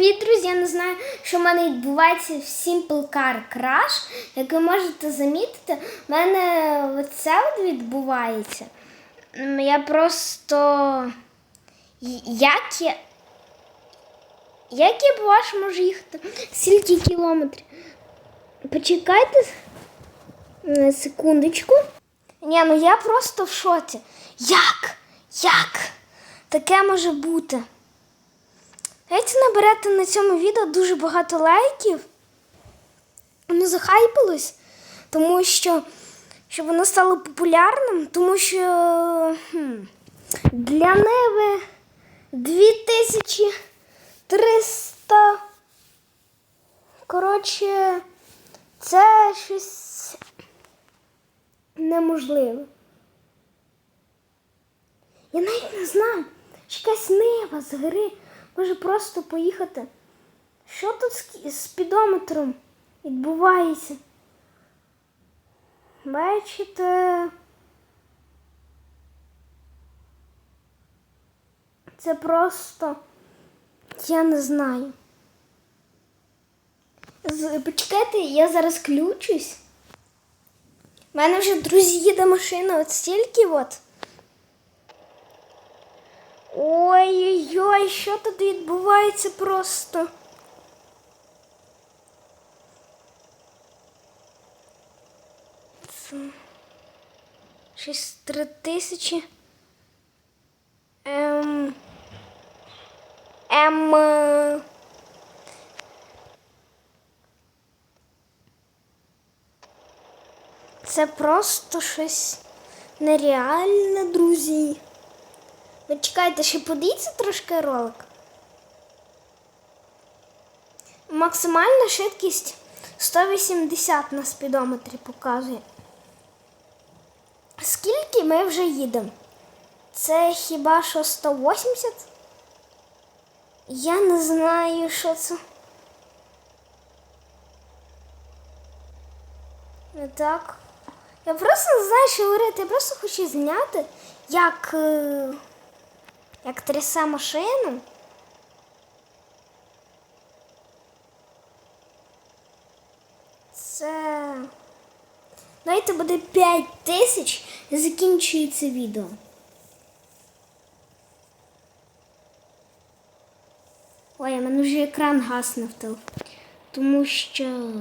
Привіт, друзі! Я не знаю, що в мене відбувається в Simple Car Crash. Як ви можете замітити, в мене це відбувається. Я просто. Як я. Як я по-вашу можу їхати? Скільки кілометрів? Почекайте секундочку. Ні, ну я просто в шоці. Як? Як? Таке може бути. Давайте наберете на цьому відео дуже багато лайків. Воно захайпилось, тому що щоб воно стало популярним, тому що для неви 2300. Коротше, це щось неможливе. Я навіть не знаю, чи якась нива з гри може просто поїхати. Що тут з спідометром відбувається? Бачите? Це просто я не знаю. Почекайте, я зараз включусь. У мене вже друзі їде машина, от стільки от. Ой-ой-ой, що тут відбувається просто? Це щось три тисячі. Ем. Ем. е, Це просто щось нереальне, друзі. Ви чекайте, ще подивіться трошки ролик. Максимальна швидкість 180 на спідометрі показує. Скільки ми вже їдемо? Це хіба що 180? Я не знаю, що це. Не так. Я просто не знаю, що говорити. Я просто хочу зняти, як. Як трясе машину. Це. Знаєте, буде 5 тисяч і закінчується відео. Ой, у мене вже екран гасне в телефоні. Тому що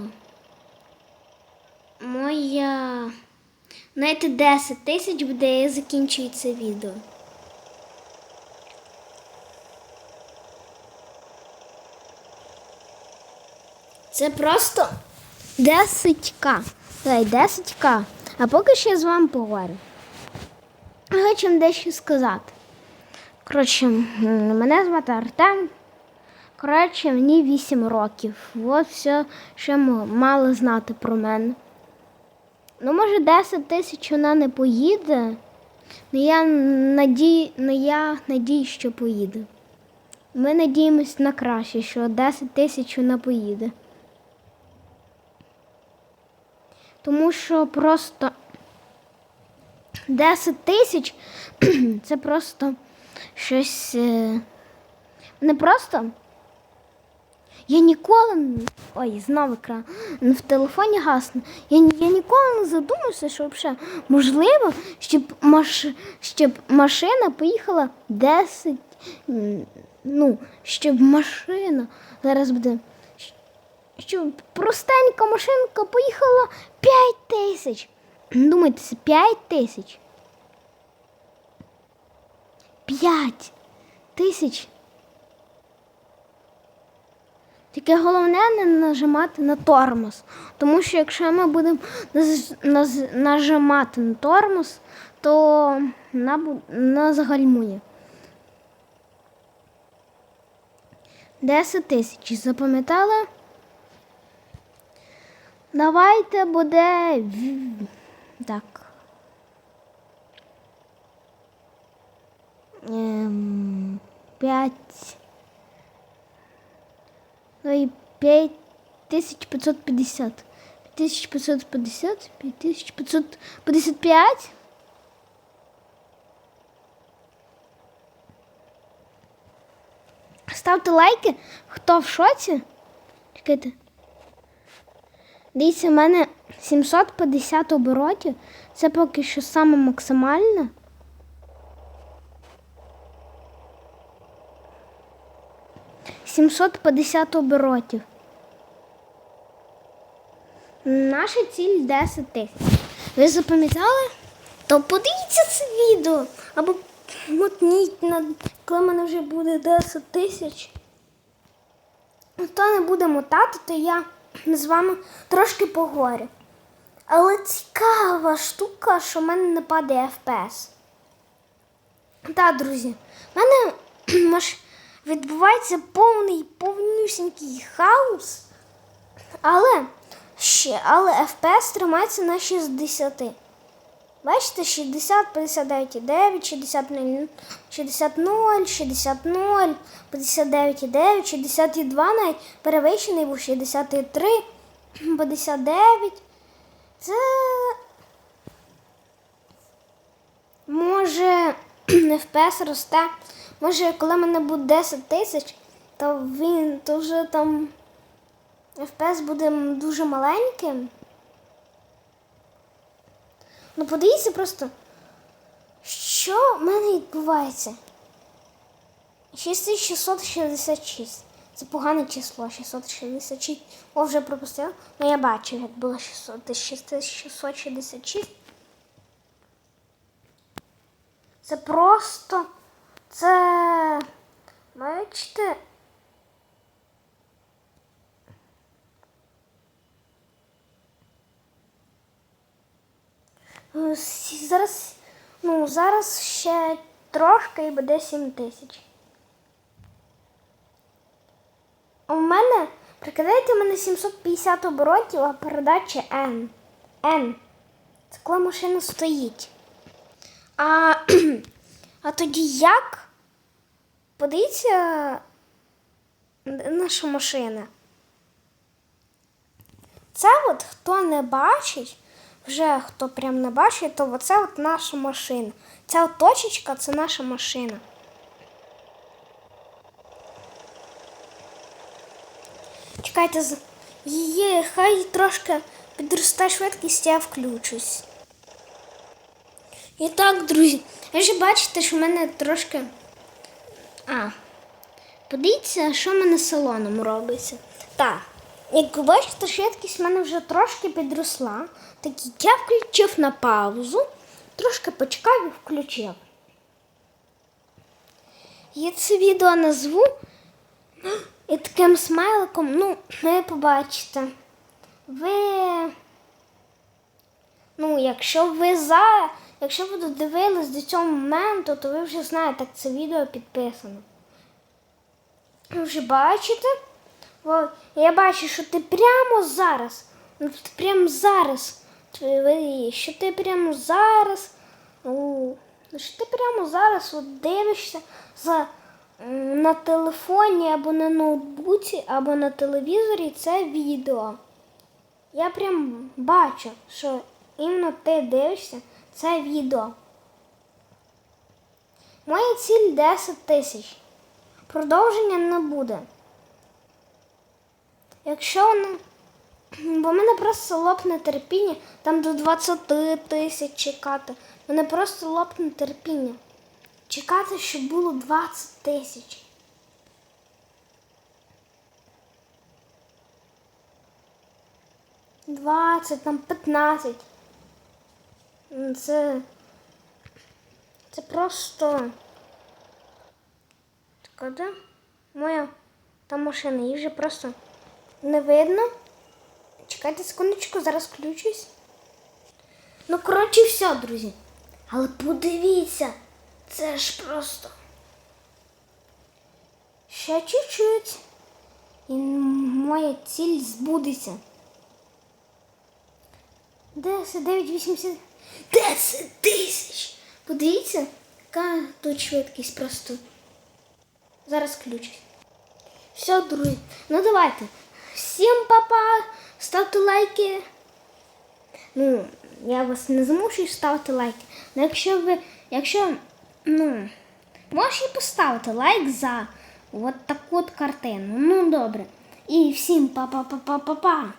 моя. Знаєте, 10 тисяч буде і закінчується відео. Це просто 10к. Давай, 10к. А поки що я з вами поговорю. Хочу вам дещо сказати. Коротше, мене звати Артем. Коротше, мені 8 років. От все, що м- мали знати про мене. Ну, може, 10 тисяч вона не поїде. але я надію, ну, я надію, що поїде. Ми надіємось на краще, що 10 тисяч вона поїде. Тому що просто 10 тисяч це просто щось. е, Не просто. Я ніколи. Ой, знову екран. В телефоні гасне. Я, я ніколи не задумався, що взагалі можливо, щоб, маш... щоб машина поїхала 10. Ну, щоб машина зараз буде. Щоб простенька машинка поїхала 5 тисяч. Думайте, це 5 тисяч. 5 тисяч. Тільки головне не нажимати на тормоз. Тому що якщо ми будемо нажимати на тормоз, то бу- загальмує. 10 тисяч. Запам'ятали? Давайте буде. в- Так. Ем, П'ять. Ну і 5550. 5550, 5555. ставте лайки, хто в шоці. Чекайте. Дивіться, в мене 750 оборотів. Це поки що саме максимальне. Сімсот п'ятдесят оборотів. Наша ціль 10 тисяч. Ви запам'ятали? То подивіться це відео. Або мотніть, на, коли мене вже буде 10 тисяч. Хто не буде мотати, то я з вами трошки поговорю. Але цікава штука, що в мене не падає FPS. Так, друзі, в мене відбувається повний повнюсінький хаос. Але ще, але FPS тримається на 60. Бачите, 60, 59,9, 60, 0, 60, 0, 60, 0, 59,9, 62 навіть перевищений був 63, 59. Це може FPS росте. Може, коли мене буде 10 тисяч, то він то вже там FPS буде дуже маленьким. Ну, подивіться просто, що в мене відбувається. 6666. Це погане число, 666. О, вже пропустила. Ну я бачив, як було 600, 6666. Це просто. Це. Бачите? Зараз, ну, зараз ще трошки і буде 7 тисяч. У мене, прикидайте, у мене 750 оборотів, а передача N. N. Це коли машина стоїть. А, а тоді як? Подивіться наша машина. Це от хто не бачить, вже хто прям не бачить, то оце от наша машина. Ця точечка це наша машина. Чекайте, її хай трошки підросте швидкість, я включусь. І так, друзі, ви ж бачите, що в мене трошки. А, подивіться, що в мене салоном робиться. Так, як ви бачите, швидкість в мене вже трошки підросла. Так я включив на паузу, трошки почекав і включив. Я це відео назву і таким смайликом, ну, ви побачите. Ви. Ну, якщо ви за. Якщо ви додивились до цього моменту, то ви вже знаєте, як це відео підписано. Ви вже бачите? Я бачу, що ти прямо зараз. Ну, ти прямо зараз. Що ти прямо зараз. Ну, що ти прямо зараз от дивишся за, на телефоні або на ноутбуці, або на телевізорі це відео. Я прям бачу, що іменно ти дивишся це відео. Моя ціль 10 тисяч. Продовження не буде. Якщо вона. Бо в мене просто лопне терпіння, там до 20 тисяч чекати. В Мене просто лопне терпіння. Чекати, щоб було 20 тисяч. Двадцять, там 15. Це. Це просто. Так, де? Моя там машина, її вже просто не видно. Чекайте секундочку, зараз включусь. Ну, коротше, все, друзі. Але подивіться, це ж просто. Ще чуть-чуть. І моя ціль збудеться. 10, 9, 80. 10 тисяч! Подивіться, яка тут швидкість просто. Зараз включусь. Все, друзі. Ну давайте. Всім папа, ставте лайки. Ну, я вас не змушую ставити лайки. Ну, якщо ви, якщо, ну, можете поставити лайк за от таку от картину. Ну добре. І всім па-па-па-па-па-па.